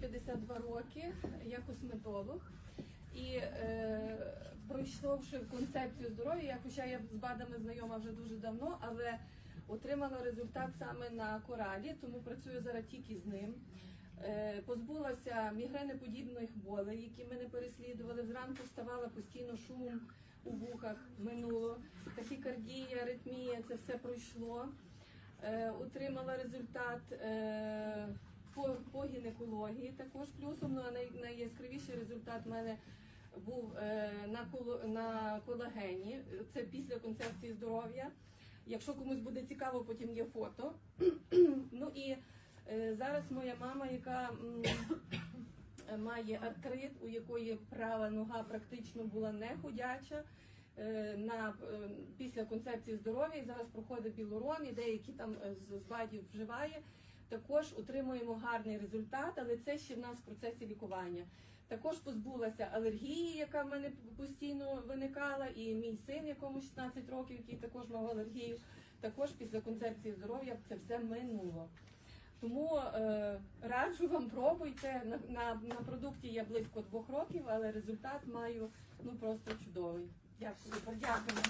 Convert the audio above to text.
52 роки, я косметолог. І е, пройшовши концепцію здоров'я, я, хоча я з БАДами знайома вже дуже давно, але отримала результат саме на коралі, тому працюю зараз тільки з ним. Е, позбулася мігренеподібних болей, які мене переслідували. Зранку вставала постійно шум у вухах минуло. Тахікардія, аритмія, це все пройшло. Е, отримала результат е, гінекології також плюсом. Ну, а най, найяскравіший результат в мене був е, на, на колагені. Це після концепції здоров'я. Якщо комусь буде цікаво, потім є фото. ну і е, зараз моя мама, яка має артрит, у якої права нога практично була не ходяча. е, На після концепції здоров'я і зараз проходить білорон і деякі там з БАДів вживає. Також отримуємо гарний результат, але це ще в нас в процесі лікування. Також позбулася алергії, яка в мене постійно виникала, і мій син, якому 16 років, який також мав алергію, також після концепції здоров'я це все минуло. Тому е, раджу вам пробуйте. На, на, на продукті я близько двох років, але результат маю ну просто чудовий. Дякую. Дякую.